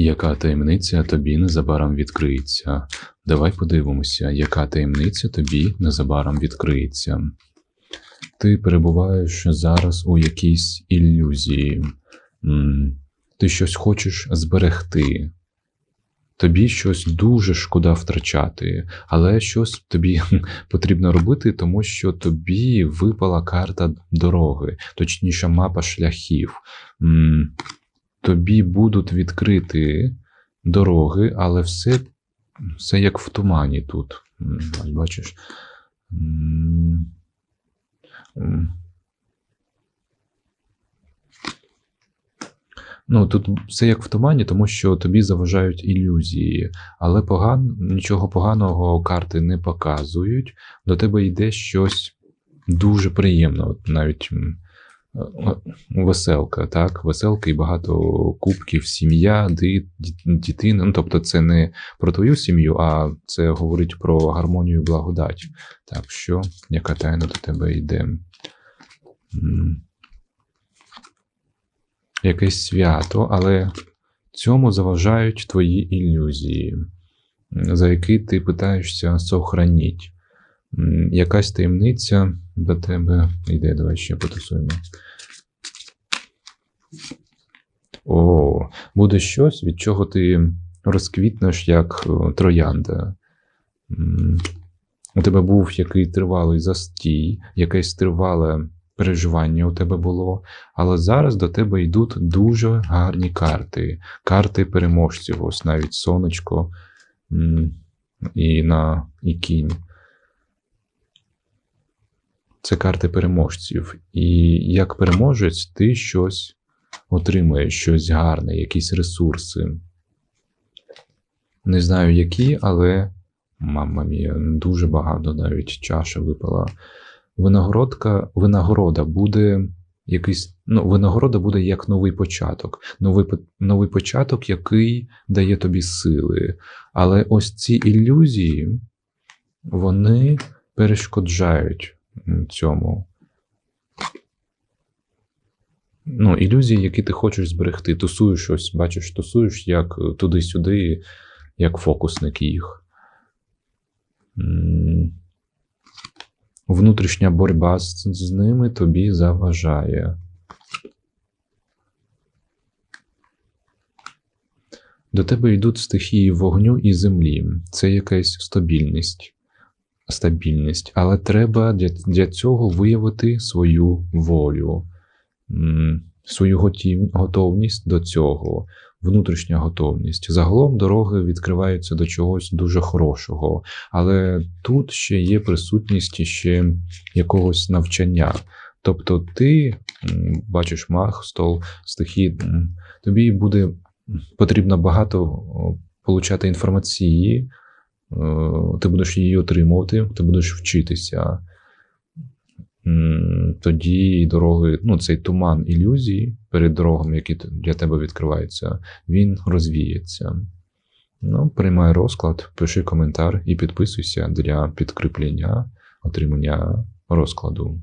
Яка таємниця тобі незабаром відкриється? Давай подивимося, яка таємниця тобі незабаром відкриється. Ти перебуваєш зараз у якійсь ілюзії. Ти щось хочеш зберегти. Тобі щось дуже шкода втрачати, але щось тобі потрібно робити, тому що тобі випала карта дороги, точніше, мапа шляхів. Тобі будуть відкриті дороги, але все, все як в тумані тут. Бачиш. Ну, тут все як в тумані, тому що тобі заважають ілюзії, але поган... нічого поганого карти не показують. До тебе йде щось дуже приємне, от навіть веселка, так? Веселка і багато кубків, сім'я, дитина. Ну, тобто, це не про твою сім'ю, а це говорить про гармонію і благодать. Так що, яка тайна до тебе йде? Якесь свято, але цьому заважають твої ілюзії, за які ти питаєшся сохраніть. Якась таємниця до тебе йде, давай ще потусуємо. О, буде щось, від чого ти розквітнеш як е, троянда. У тебе був який тривалий застій, якесь тривале переживання у тебе було, але зараз до тебе йдуть дуже гарні карти. Карти переможців, ось навіть сонечко і на і кінь. Це карти переможців. І як переможець, ти щось отримуєш, щось гарне, якісь ресурси. Не знаю які, але мама мія, дуже багато навіть чаша випала. Винагородка, винагорода буде якийсь, ну, винагорода буде як новий початок. Новий, новий початок, який дає тобі сили. Але ось ці ілюзії, вони перешкоджають цьому. Ну, ілюзії, які ти хочеш зберегти. Тусуєш щось, бачиш, тусуєш як туди-сюди, як фокусник їх. Внутрішня боротьба з, з ними тобі заважає. До тебе йдуть стихії вогню і землі. Це якась стабільність. Стабільність. Але треба для, цього виявити свою волю, свою готовність до цього, внутрішня готовність. Загалом дороги відкриваються до чогось дуже хорошого, але тут ще є присутність ще якогось навчання. Тобто ти бачиш мах, стол, стихії, м, тобі буде потрібно багато получати інформації, е, ти будеш її отримувати, ти будеш вчитися. Тоді дороги, ну, цей туман ілюзій перед дорогами, які для тебе відкриваються, він розвіється. Ну, приймай розклад, пиши коментар і підписуйся для підкріплення отримання розкладу.